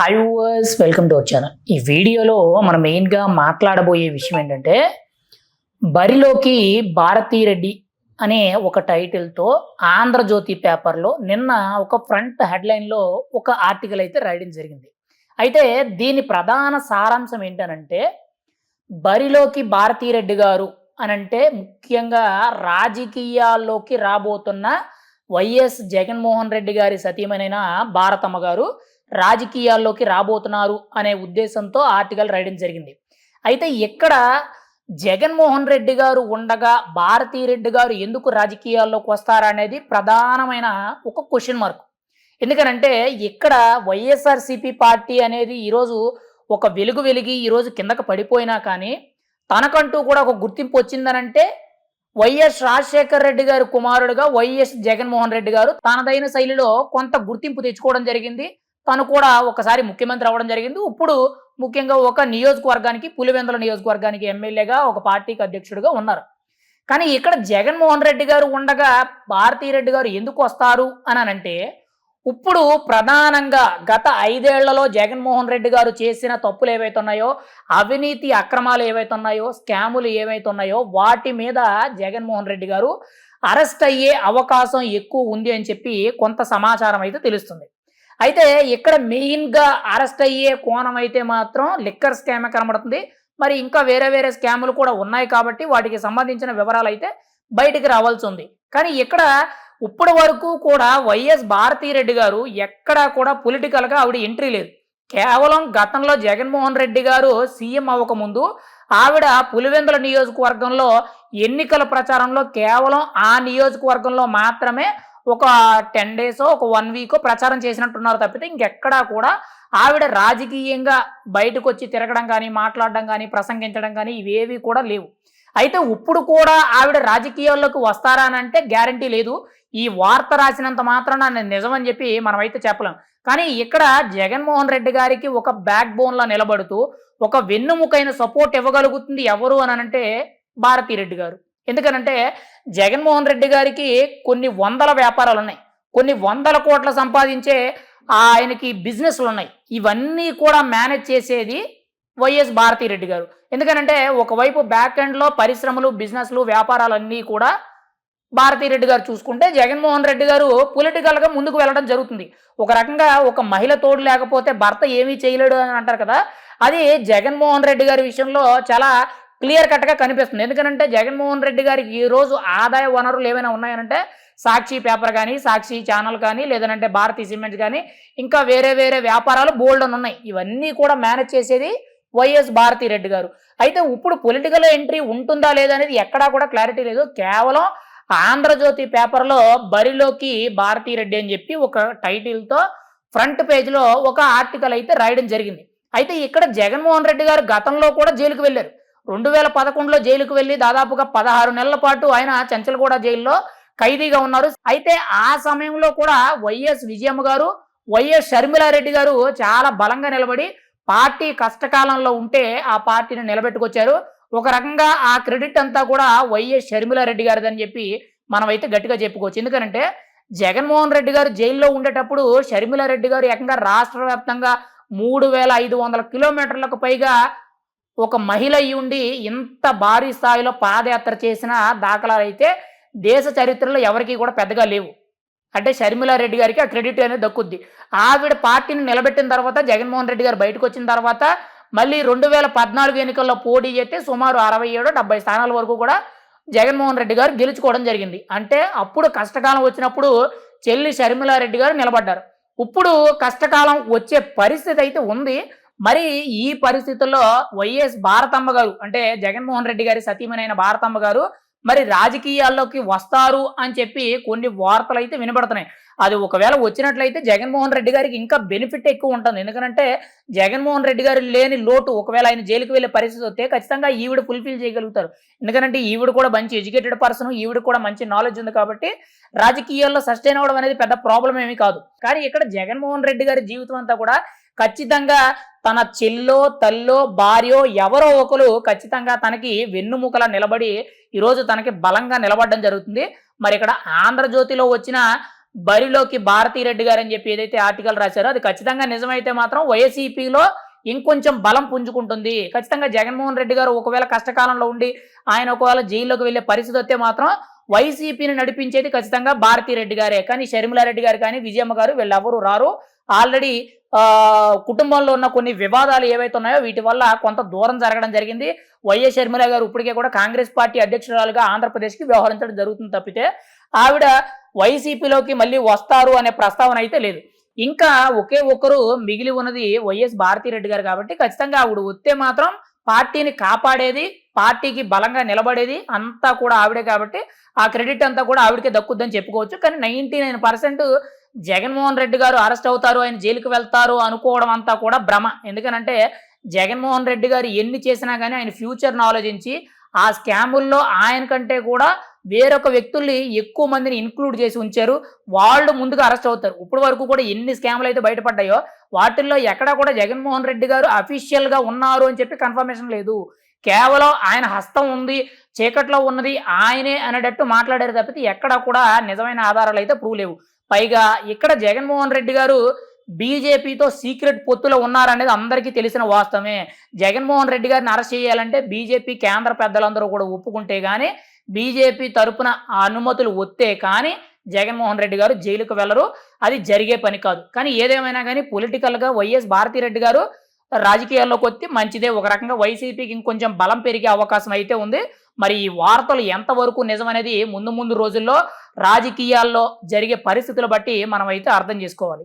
Hi viewers welcome to our channel ఈ వీడియోలో మనం మెయిన్గా మాట్లాడబోయే విషయం ఏంటంటే బరిలోకి భారతీ రెడ్డి అనే ఒక టైటిల్తో ఆంధ్రజ్యోతి పేపర్లో నిన్న ఒక ఫ్రంట్ హెడ్లైన్లో ఒక ఆర్టికల్ అయితే రాయడం జరిగింది. అయితే దీని ప్రధాన సారాంశం ఏంటనంటే బరిలోకి భారతీ రెడ్డి గారు అనంటే ముఖ్యంగా రాజకీయాల్లోకి రాబోతున్న వైఎస్ జగన్మోహన్ రెడ్డి గారి సతీమనైన భారతమ్మ గారు రాజకీయాల్లోకి రాబోతున్నారు అనే ఉద్దేశంతో ఆర్టికల్ రాయడం జరిగింది. అయితే ఇక్కడ జగన్మోహన్ రెడ్డి గారు ఉండగా భారతీ రెడ్డి గారు ఎందుకు రాజకీయాల్లోకి వస్తారనేది ప్రధానమైన ఒక క్వశ్చన్ మార్క్ ఎందుకనంటే ఇక్కడ వైఎస్ఆర్సిపి పార్టీ అనేది ఈరోజు ఒక వెలుగు వెలిగి ఈరోజు కిందకు పడిపోయినా కానీ తనకంటూ కూడా ఒక గుర్తింపు వచ్చిందనంటే వైఎస్ రాజశేఖర్ రెడ్డి గారి కుమారుడుగా వైఎస్ జగన్మోహన్ రెడ్డి గారు తనదైన శైలిలో కొంత గుర్తింపు తెచ్చుకోవడం జరిగింది. తను కూడా ఒకసారి ముఖ్యమంత్రి అవ్వడం జరిగింది. ఇప్పుడు ముఖ్యంగా ఒక నియోజకవర్గానికి పులివెందుల నియోజకవర్గానికి ఎమ్మెల్యేగా ఒక పార్టీకి అధ్యక్షుడిగా ఉన్నారు. కానీ ఇక్కడ జగన్మోహన్ రెడ్డి గారు ఉండగా రెడ్డి గారు ఎందుకు వస్తారు అని అంటే ఇప్పుడు ప్రధానంగా గత ఐదేళ్ళలో జగన్మోహన్ రెడ్డి గారు చేసిన తప్పులు ఏవైతే ఉన్నాయో అవినీతి అక్రమాలు ఏవైతే ఉన్నాయో స్కాములు ఏవైతే ఉన్నాయో వాటి మీద జగన్మోహన్ రెడ్డి గారు అరెస్ట్ అయ్యే అవకాశం ఎక్కువ ఉంది అని చెప్పి కొంత సమాచారం అయితే తెలుస్తుంది. అయితే ఇక్కడ మెయిన్గా అరెస్ట్ అయ్యే కోణం అయితే మాత్రం లిక్కర్ స్కామే కనబడుతుంది. మరి ఇంకా వేరే వేరే స్కాములు కూడా ఉన్నాయి కాబట్టి వాటికి సంబంధించిన వివరాలు అయితే బయటికి రావాల్సి ఉంది. కానీ ఇక్కడ ఇప్పటి వరకు కూడా వైఎస్ భారతీరెడ్డి గారు ఎక్కడా కూడా పొలిటికల్గా ఆవిడ ఎంట్రీ లేదు. కేవలం గతంలో జగన్మోహన్ రెడ్డి గారు సీఎం అవ్వకముందు ఆవిడ పులివెందుల నియోజకవర్గంలో ఎన్నికల ప్రచారంలో కేవలం ఆ నియోజకవర్గంలో మాత్రమే ఒక టెన్ డేస్ ఒక వన్ వీక్ ప్రచారం చేసినట్టున్నారు తప్పితే ఇంకెక్కడా కూడా ఆవిడ రాజకీయంగా బయటకు వచ్చి తిరగడం కానీ మాట్లాడడం కానీ ప్రసంగించడం కానీ ఇవేవి కూడా లేవు. అయితే ఇప్పుడు కూడా ఆవిడ రాజకీయాల్లోకి వస్తారా అని అంటే గ్యారంటీ లేదు. ఈ వార్త రాసినంత మాత్రం నేను నిజమని చెప్పి మనమైతే చెప్పలేం. కానీ ఇక్కడ జగన్మోహన్ రెడ్డి గారికి ఒక బ్యాక్ బోన్లో నిలబడుతూ ఒక వెన్నుముకైన సపోర్ట్ ఇవ్వగలుగుతుంది ఎవరు అని అంటే భారతీరెడ్డి గారు. ఎందుకనంటే జగన్మోహన్ రెడ్డి గారికి కొన్ని వందల వ్యాపారాలు ఉన్నాయి కొన్ని వందల కోట్ల సంపాదించే ఆయనకి బిజినెస్లు ఉన్నాయి ఇవన్నీ కూడా మేనేజ్ చేసేది వైఎస్ భారతీరెడ్డి గారు. ఎందుకనంటే ఒకవైపు బ్యాక్ ఎండ్లో పరిశ్రమలు బిజినెస్లు వ్యాపారాలన్నీ కూడా భారతీరెడ్డి గారు చూసుకుంటే జగన్మోహన్ రెడ్డి గారు పొలిటికల్గా ముందుకు వెళ్ళడం జరుగుతుంది. ఒక రకంగా ఒక మహిళ తోడు లేకపోతే భర్త ఏమీ చేయలేడు అని అంటారు కదా. అది జగన్మోహన్ రెడ్డి గారి విషయంలో చాలా క్లియర్ కట్గా కనిపిస్తుంది. ఎందుకంటే జగన్మోహన్ రెడ్డి గారికి ఈరోజు ఆదాయ వనరులు ఏమైనా ఉన్నాయనంటే సాక్షి పేపర్ కానీ సాక్షి ఛానల్ కానీ లేదంటే భారతీ సిమెంట్ కానీ ఇంకా వేరే వేరే వ్యాపారాలు బోల్డ్ అని ఉన్నాయి. ఇవన్నీ కూడా మేనేజ్ చేసేది వైఎస్ భారతీ రెడ్డి గారు. అయితే ఇప్పుడు పొలిటికల్ ఎంట్రీ ఉంటుందా లేదా అనేది ఎక్కడా కూడా క్లారిటీ లేదు. కేవలం ఆంధ్రజ్యోతి పేపర్లో బరిలోకి భారతీ రెడ్డి అని చెప్పి ఒక టైటిల్తో ఫ్రంట్ పేజ్లో ఒక ఆర్టికల్ అయితే రాయడం జరిగింది. అయితే ఇక్కడ జగన్మోహన్ రెడ్డి గారు గతంలో కూడా జైలుకు వెళ్ళారు. రెండు వేల పదకొండులో జైలుకు వెళ్ళి దాదాపుగా పదహారు నెలల పాటు ఆయన చంచలగూడ జైల్లో ఖైదీగా ఉన్నారు. అయితే ఆ సమయంలో కూడా వైఎస్ విజయమ్మ గారు వైఎస్ షర్మిలారెడ్డి గారు చాలా బలంగా నిలబడి పార్టీ కష్టకాలంలో ఉంటే ఆ పార్టీని నిలబెట్టుకొచ్చారు. ఒక రకంగా ఆ క్రెడిట్ అంతా కూడా వైఎస్ షర్మిలారెడ్డి గారిదని చెప్పి మనమైతే గట్టిగా చెప్పుకోవచ్చు. ఎందుకంటే జగన్మోహన్ రెడ్డి గారు జైల్లో ఉండేటప్పుడు షర్మిలారెడ్డి గారు ఏకంగా రాష్ట్ర వ్యాప్తంగా మూడు వేల ఐదు వందల కిలోమీటర్లకు పైగా ఒక మహిళ ఉండి ఇంత భారీ స్థాయిలో పాదయాత్ర చేసిన దాఖలాలు అయితే దేశ చరిత్రలో ఎవరికి కూడా పెద్దగా లేవు. అంటే షర్మిలారెడ్డి గారికి ఆ క్రెడిట్ అనేది దక్కుద్ది. ఆవిడ పార్టీని నిలబెట్టిన తర్వాత జగన్మోహన్ రెడ్డి గారు బయటకు వచ్చిన తర్వాత మళ్ళీ రెండు వేల పద్నాలుగు ఎన్నికల్లో పోటీ చేస్తే సుమారు అరవై ఏడు డెబ్బై స్థానాల వరకు కూడా జగన్మోహన్ రెడ్డి గారు గెలుచుకోవడం జరిగింది. అంటే అప్పుడు కష్టకాలం వచ్చినప్పుడు చెల్లి షర్మిలారెడ్డి గారు నిలబడ్డారు. ఇప్పుడు కష్టకాలం వచ్చే పరిస్థితి అయితే ఉంది. మరి ఈ పరిస్థితుల్లో వైఎస్ భారతమ్మ గారు అంటే జగన్మోహన్ రెడ్డి గారి సతీమణైన భారతమ్మ గారు మరి రాజకీయాల్లోకి వస్తారు అని చెప్పి కొన్ని వార్తలు అయితే వినబడుతున్నాయి. అది ఒకవేళ వచ్చినట్లయితే జగన్మోహన్ రెడ్డి గారికి ఇంకా బెనిఫిట్ ఎక్కువ ఉంటుంది. ఎందుకంటే జగన్మోహన్ రెడ్డి గారు లేని లోటు ఒకవేళ ఆయన జైలుకి వెళ్ళే పరిస్థితి వస్తే ఖచ్చితంగా ఈవిడ ఫుల్ఫిల్ చేయగలుగుతారు. ఎందుకంటే ఈవిడ కూడా మంచి ఎడ్యుకేటెడ్ పర్సన్ ఈవిడ కూడా మంచి నాలెడ్జ్ ఉంది కాబట్టి రాజకీయాల్లో సస్టైన్ అవ్వడం అనేది పెద్ద ప్రాబ్లం ఏమీ కాదు. కానీ ఇక్కడ జగన్మోహన్ రెడ్డి గారి జీవితం అంతా కూడా ఖచ్చితంగా తన చెల్లో తల్లో భార్యో ఎవరో ఒకరు ఖచ్చితంగా తనకి వెన్నుముకల నిలబడి ఈరోజు తనకి బలంగా నిలబడడం జరుగుతుంది. మరి ఇక్కడ ఆంధ్రజ్యోతిలో వచ్చిన బరిలోకి భారతీ రెడ్డి గారు అని చెప్పి ఏదైతే ఆర్టికల్ రాశారో అది ఖచ్చితంగా నిజమైతే మాత్రం వైసీపీలో ఇంకొంచెం బలం పుంజుకుంటుంది. ఖచ్చితంగా జగన్మోహన్ రెడ్డి గారు ఒకవేళ కష్టకాలంలో ఉండి ఆయన ఒకవేళ జైల్లోకి వెళ్ళే పరిస్థితి వస్తే మాత్రం వైసీపీని నడిపించేది ఖచ్చితంగా భారతీ రెడ్డి గారే. కానీ షర్మిలారెడ్డి గారు కానీ విజయమ్మ గారు వీళ్ళెవరూ రారు. ఆల్రెడీ కుటుంబంలో ఉన్న కొన్ని వివాదాలు ఏవైతే ఉన్నాయో వీటి వల్ల కొంత దూరం జరగడం జరిగింది. వైఎస్ షర్మిల గారు ఇప్పటికే కూడా కాంగ్రెస్ పార్టీ అధ్యక్షురాలుగా ఆంధ్రప్రదేశ్కి వ్యవహరించడం జరుగుతుంది తప్పితే ఆవిడ వైసీపీలోకి మళ్ళీ వస్తారు అనే ప్రస్తావన అయితే లేదు. ఇంకా ఒకే ఒక్కరు మిగిలి ఉన్నది వైఎస్ భారతీరెడ్డి గారు కాబట్టి ఖచ్చితంగా ఆవిడ వస్తే మాత్రం పార్టీని కాపాడేది పార్టీకి బలంగా నిలబడేది అంతా కూడా ఆవిడే కాబట్టి ఆ క్రెడిట్ అంతా కూడా ఆవిడకే దక్కుద్దని చెప్పుకోవచ్చు. కానీ ninety nine percent Jaganmohan Reddy garu arrest అవుతారు ఆయన జైలుకి వెళ్తారు అనుకోవడం అంతా కూడా భ్రమ. ఎందుకనంటే జగన్మోహన్ రెడ్డి గారు ఎన్ని చేసినా కానీ ఆయన ఫ్యూచర్ను ఆలోచించి ఆ స్కాముల్లో ఆయన కంటే కూడా వేరొక వ్యక్తుల్ని ఎక్కువ మందిని ఇన్క్లూడ్ చేసి ఉంచారు. వాళ్ళు ముందుగా అరెస్ట్ అవుతారు. ఇప్పుడు వరకు కూడా ఎన్ని స్కాములు అయితే బయటపడ్డాయో వాటిల్లో ఎక్కడా కూడా జగన్మోహన్ రెడ్డి గారు అఫీషియల్గా ఉన్నారు అని చెప్పి కన్ఫర్మేషన్ లేదు. కేవలం ఆయన హస్తం ఉంది చీకట్లో ఉన్నది ఆయనే అనేటట్టు మాట్లాడారు తప్పితే ఎక్కడా కూడా నిజమైన ఆధారాలు అయితే ప్రూవ్ లేవు. పైగా ఇక్కడ జగన్మోహన్ రెడ్డి గారు బీజేపీతో సీక్రెట్ పొత్తులో ఉన్నారనేది అందరికీ తెలిసిన వాస్తవమే. జగన్మోహన్ రెడ్డి గారిని అరెస్ట్ చేయాలంటే బీజేపీ కేంద్ర పెద్దలందరూ కూడా ఒప్పుకుంటే కానీ బీజేపీ తరపున ఆ అనుమతులు వస్తే కానీ జగన్మోహన్ రెడ్డి గారు జైలుకు వెళ్ళరు. అది జరిగే పని కాదు. కానీ ఏదేమైనా కానీ పొలిటికల్గా వైఎస్ భారతిరెడ్డి గారు రాజకీయాల్లోకి వచ్చి మంచిదే. ఒక రకంగా వైసీపీకి ఇంకొంచెం బలం పెరిగే అవకాశం అయితే ఉంది. మరి ఈ వార్తలు ఎంతవరకు నిజమనేది ముందు ముందు రోజుల్లో రాజకీయాల్లో జరిగే పరిస్థితులు బట్టి మనం అయితే అర్థం చేసుకోవాలి.